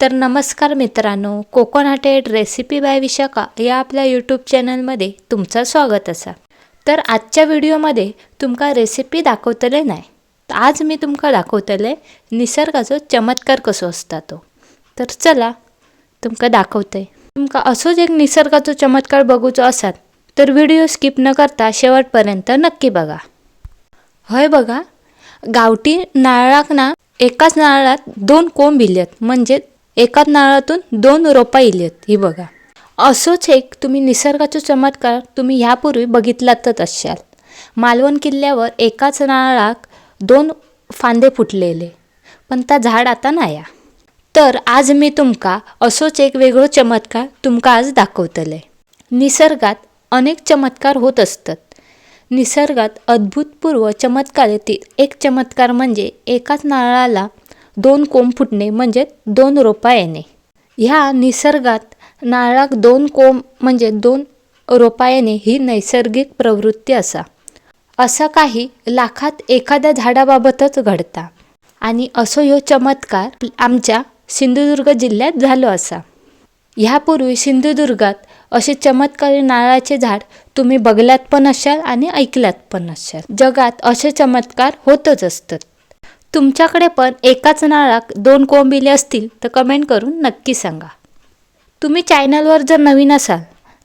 तर नमस्कार मित्रांनो कोकोनटेड रेसिपी बाय विशाखा या आपल्या यूट्यूब चॅनलमध्ये तुमचं स्वागत असा. तर आजच्या व्हिडिओमध्ये तुमका रेसिपी दाखवतले नाही. आज मी तुमका दाखवतले निसर्गाचो चमत्कार कसो असता तो. तर चला तुमका दाखवते. तुमका असोच एक निसर्गाचो चमत्कार बघूचो असात तर व्हिडिओ स्किप न करता शेवटपर्यंत नक्की बघा. हय बघा गावठी नारळाक ना एकाच नारळात दोन कोंब इल्यात म्हणजे एकाच नारळातून दोन रोपा इल्यात ही बघा. असोच एक तुम्ही निसर्गाचा चमत्कार तुम्ही ह्यापूर्वी बघितलातच असाल. मालवण किल्ल्यावर एकाच नारळाक दोन फांदे फुटलेले. पण त्या झाड आता नाया तर आज मी तुमका असोच एक वेगळो चमत्कार तुमका आज दाखवतले. निसर्गात अनेक चमत्कार होत असतात. निसर्गात अद्भुतपूर्व चमत्कारातील एक चमत्कार म्हणजे एकाच नारळाला दोन कोंब फुटणे म्हणजे दोन रोपा येणे. ह्या निसर्गात नारळाक दोन कोंब म्हणजे दोन रोपा येणे ही नैसर्गिक प्रवृत्ती असा. असा काही लाखात एखाद्या झाडाबाबतच घडता. आणि असो ह्यो चमत्कार आमच्या सिंधुदुर्ग जिल्ह्यात झालो असा. ह्यापूर्वी सिंधुदुर्गात असे चमत्कारी नारळाचे झाड तुम्ही बघल्यात पण असाल आणि ऐकल्यात पण असाल. जगात असे चमत्कार होतच असतात. तुमच्याकडे पण एकाच नळात दोन कोंबिले असतील तर कमेंट करून नक्की सांगा. तुम्ही चॅनलवर जर नवीन असाल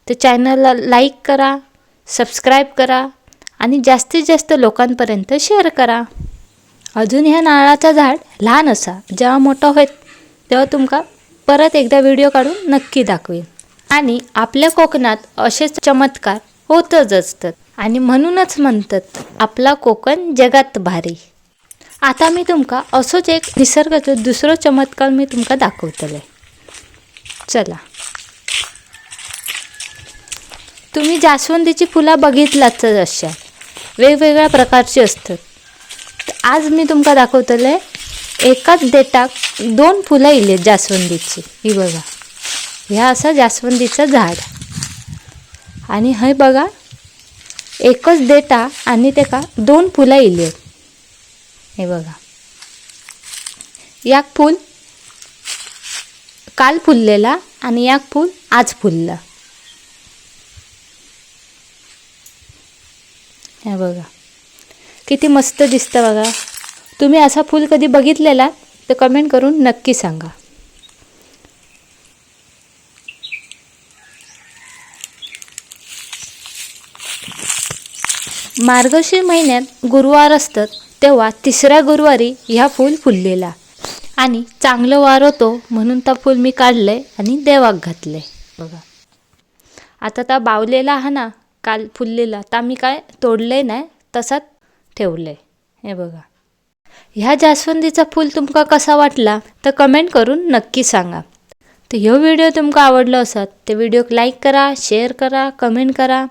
तर चॅनलला लाईक करा सबस्क्राईब करा आणि जास्तीत जास्त लोकांपर्यंत शेअर करा. अजून ह्या नारळाचा झाड लहान असा जेव्हा मोठं होईल तेव्हा तुमका परत एकदा व्हिडिओ काढून नक्की दाखवेन. आणि आपल्या कोकणात असेच चमत्कार होतच असतात. आणि म्हणूनच म्हणतात आपला कोकण जगात भारी. आता मी तुमका असोच एक निसर्गाचं दुसरो चमत्कार मी तुमका दाखवतले. चला. तुम्ही जास्वंदीची फुलं बघितलाच अशा. वेगवेगळ्या प्रकारची असतात. तर आज मी तुमका दाखवतले एकाच देटाक दोन फुलं इले जास्वंदीची. ही बघा. ह्या असा जास्वंदीचं झाड. आणि हय बघा एकच देटा आणि तेका दोन फुलं इले. हे बघा. याक फूल काल फुललेला आणि याक फूल आज फुलला. हे बघा. किती मस्त दिसतं बघा. तुम्ही असा फूल कधी बघितलेला तर कमेंट करून नक्की सांगा. मार्गशीर महिन्यात गुरुवार असतात. तेव्हा तिसऱ्या गुरुवारी ह्या फूल फुललेला. आणि चांगलं वार होतो म्हणून त्या फूल मी काढलंय आणि देवाक घातलं बघा. आता त्या बावलेला हा ना काल फुललेला तर मी काय तोडले नाही तसाच ठेवलंय. हे बघा. ह्या जास्वंदीचा फूल तुमका कसा वाटला तर कमेंट करून नक्की सांगा. तर ह्यो व्हिडिओ तुमका आवडलो असत ते व्हिडिओक लाईक करा शेअर करा कमेंट करा.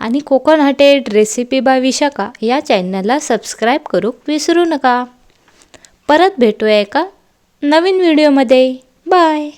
आणि कोकण हटेड रेसिपी बाय विशाखा या चॅनलला सबस्क्राईब करूक विसरू नका. परत भेटूया एका नवीन व्हिडिओमध्ये. बाय.